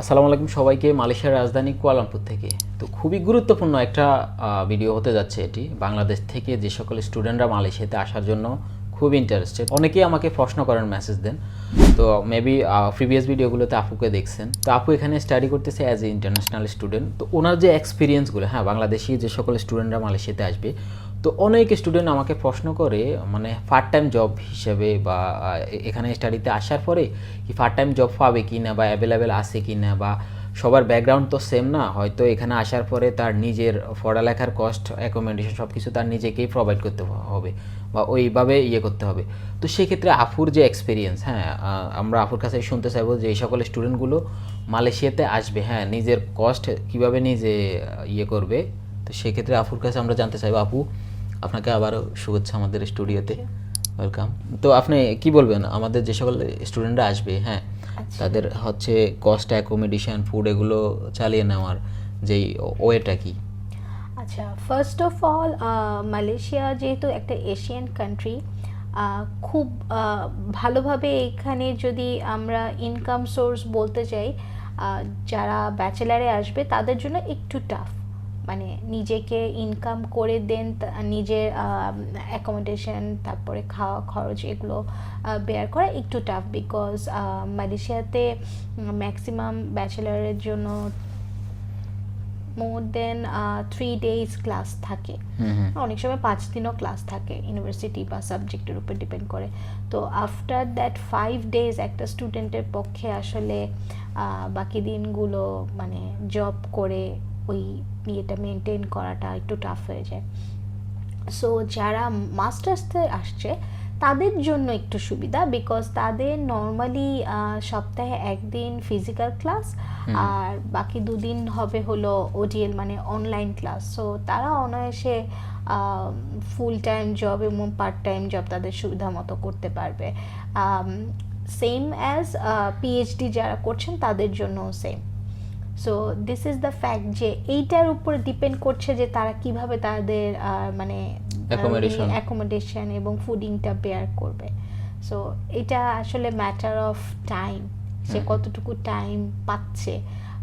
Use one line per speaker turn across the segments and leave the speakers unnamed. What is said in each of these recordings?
আসসালামু আলাইকুম সবাইকে, মালয়েশিয়ার রাজধানী কুয়ালামপুর থেকে। তো খুবই গুরুত্বপূর্ণ একটা ভিডিও হতে যাচ্ছে এটি। বাংলাদেশ থেকে যে সকল স্টুডেন্টরা মালয়েশিয়াতে আসার জন্য খুব ইন্টারেস্টেড অনেকেই আমাকে প্রশ্ন করেন মেসেজ দেন। তো মেবি প্রিভিয়াস ভিডিওগুলোতে আপুকে দেখছেন। তো আপু এখানে স্টাডি করতেছে অ্যাজ এ ইন্টারন্যাশনাল স্টুডেন্ট তো ওনার যে এক্সপিরিয়েন্সগুলো হ্যাঁ বাংলাদেশি যে সকল স্টুডেন্টরা মালয়েশিয়াতে আসবে তো অনেক স্টুডেন্ট আমাকে প্রশ্ন করে মানে পার্ট টাইম জব হিসেবে বা এখানে স্টাডিতে আসার পরে কি পার্ট টাইম জব পাবে কি না বা অ্যাভেলেবেল আছে কি না বা সবার ব্যাকগ্রাউন্ড তো সেম না, হয়তো এখানে আসার পরে তার নিজের পড়ালেখার কস্ট অ্যাকোমোডেশন সব কিছু তার নিজেকেই প্রোভাইড করতে হবে বা ওইভাবে ইয়ে করতে হবে। তো সেক্ষেত্রে আফুর যে এক্সপিরিয়েন্স হ্যাঁ আমরা আফুর কাছে শুনতে চাইব যে এই সকল স্টুডেন্টগুলো মালয়েশিয়াতে আসবে হ্যাঁ নিজের কস্ট কীভাবে নিজে ইয়ে করবে? তো সেক্ষেত্রে আফুর কাছে আমরা জানতে চাইব, আপু আপনাকে আবারও শুভেচ্ছা আমাদের স্টুডিওতে। ওয়েলকাম তো আপনি কি বলবেন? আমাদের যে সকল স্টুডেন্টরা আসবে হ্যাঁ তাদের হচ্ছে কস্ট অ্যাকোমোডেশন ফুড এগুলো চালিয়ে নেওয়ার যেই ওয়েটা কি?
আচ্ছা ফার্স্ট অফ অল মালয়েশিয়া যেহেতু একটা এশিয়ান কান্ট্রি খুব ভালোভাবে এখানে যদি আমরা ইনকাম সোর্স বলতে চাই যারা ব্যাচেলারে আসবে তাদের জন্য একটু টাফ মানে নিজেকে ইনকাম করে দেন নিজের অ্যাকোমোডেশন তারপরে খাওয়া খরচ এগুলো বেয়ার করা একটু টাফ বিকজ মালয়েশিয়াতে ম্যাক্সিমাম ব্যাচেলারের জন্য more than three days class থাকে। অনেক সময় পাঁচ দিনও ক্লাস থাকে ইউনিভার্সিটি বা সাবজেক্টের উপর ডিপেন্ড করে। তো আফটার দ্যাট ফাইভ ডেজ একটা স্টুডেন্টের পক্ষে আসলে বাকি দিনগুলো মানে জব করে ওই ইয়েটা মেনটেন করাটা একটু টাফ হয়ে যায়। সো যারা মাস্টার্সতে আসছে তাদের জন্য একটু সুবিধা বিকজ তাদের নর্মালি সপ্তাহে একদিন ফিজিক্যাল ক্লাস আর বাকি দুদিন হবে হলো ওডিএল মানে অনলাইন ক্লাস সো তারা অনায়াসে ফুল টাইম জব এবং পার্ট টাইম জব তাদের সুবিধা মতো করতে পারবে। সেম অ্যাজ পিএইচডি যারা করছেন তাদের জন্য same so this is the fact যে এইটার উপর ডিপেন্ড করছে যে তারা কীভাবে তাদের মানে
Accommodation.
অ্যাকোমোডেশন এবং ফুডিংটা বেয়ার করবে। সো এটা আসলে ম্যাটার অফ টাইম সে কতটুকু টাইম পাচ্ছে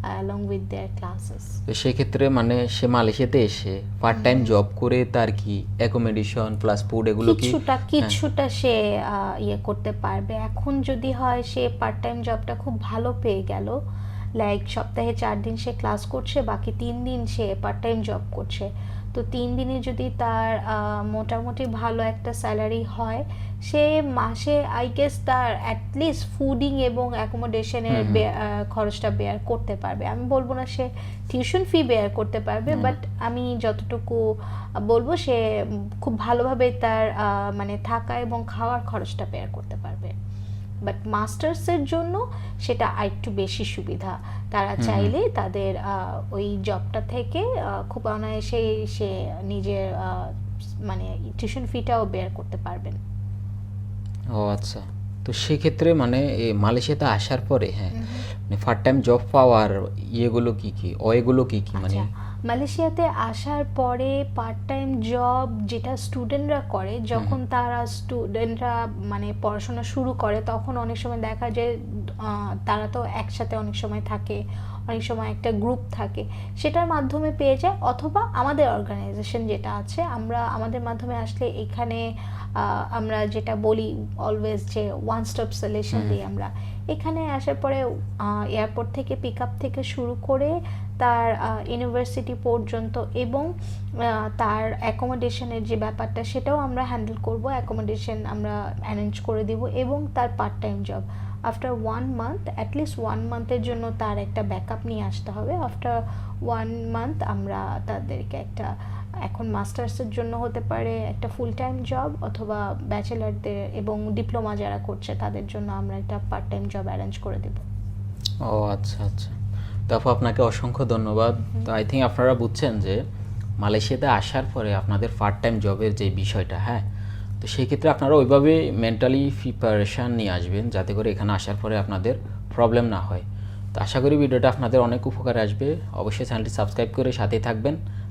অ্যালং উইথ দেয়ার ক্লাসেস
তো সেক্ষেত্রে মানে সে মালয়েশিয়াতে এসে পার্ট টাইম জব করে তার কি অ্যাকোমোডেশন প্লাস ফুড এগুলো কি?
কিছুটা কিছুটা সে ইয়ে করতে পারবে। এখন যদি হয় সে পার্ট টাইম জবটা খুব ভালো পেয়ে গেল লাইক সপ্তাহে চার দিন সে ক্লাস করছে বাকি তিন দিন সে পার্ট টাইম জব করছে। তো তিন দিনে যদি তার মোটামুটি ভালো একটা স্যালারি হয় সে মাসে আই গেস তার অ্যাটলিস্ট ফুডিং এবং অ্যাকোমোডেশনের খরচটা বেয়ার করতে পারবে। আমি বলব না সে টিউশন ফি বেয়ার করতে পারবে বাট আমি যতটুকু বলব সে খুব ভালোভাবে তার মানে থাকা এবং খাওয়ার খরচটা বেয়ার করতে পারবে। বাট মাস্টার্সের জন্য সেটা আরেকটু বেশি সুবিধা। তারা চাইলে তাদের ওই জবটা থেকে খুব অনায়াসে সে নিজের মানে টিউশন ফিটাও বেয়ার করতে পারবেন।
ও আচ্ছা। তো সেক্ষেত্রে মানে মালয়েশিয়াতে আসার পরে হ্যাঁ মানে পার্ট টাইম জব পাওয়ার ইয়েগুলো কি কি? ওয়েগুলো কি কি? মানে
আচ্ছা। মালয়েশিয়াতে আসার পরে পার্ট টাইম জব যেটা স্টুডেন্টরা করে যখন তারা স্টুডেন্টরা মানে পড়াশোনা শুরু করে তখন অনেক সময় দেখা যায় তারা তো একসাথে অনেক সময় থাকে অনেক সময় একটা গ্রুপ থাকে। সেটার মাধ্যমে পেয়ে যায় অথবা আমাদের অর্গানাইজেশন যেটা আছে আমরা আমাদের মাধ্যমে আসলে এখানে আমরা যেটা বলি অলওয়েজ যে ওয়ান স্টপ সলিউশন দিই আমরা। এখানে আসার পরে এয়ারপোর্ট থেকে পিক আপ থেকে শুরু করে তার ইউনিভার্সিটি পর্যন্ত এবং তার অ্যাকোমোডেশনের যে ব্যাপারটা সেটাও আমরা হ্যান্ডেল করব। অ্যাকোমোডেশন আমরা অ্যারেঞ্জ করে দিব এবং তার part time job after one month at least one মান্থের জন্য তার একটা ব্যাকআপ নিয়ে আসতে হবে। আফটার ওয়ান মান্থ আমরা তাদেরকে একটা এখন মাস্টার্সের জন্য হতে পারে একটা ফুল টাইম জব অথবা ব্যাচেলারদের এবং ডিপ্লোমা যারা করছে তাদের জন্য আমরা একটা পার্ট টাইম জব অ্যারেঞ্জ করে দেবো।
ও আচ্ছা আচ্ছা। তো আপু আপনাকে অসংখ্য ধন্যবাদ। আই থিঙ্ক আপনারা বুঝছেন যে মালয়েশিয়াতে আসার পরে আপনাদের পার্ট টাইম জবের যে বিষয়টা হ্যাঁ? তো সেই ক্ষেত্রে আপনারা ওইভাবে মেন্টালি প্রিপারেশান নিয়ে আসবেন যাতে করে এখানে আসার পরে আপনাদের প্রবলেম না হয়। তো আশা করি ভিডিওটা আপনাদের অনেক উপকারে আসবে। অবশ্যই চ্যানেলটি সাবস্ক্রাইব করে সাথেই থাকবেন।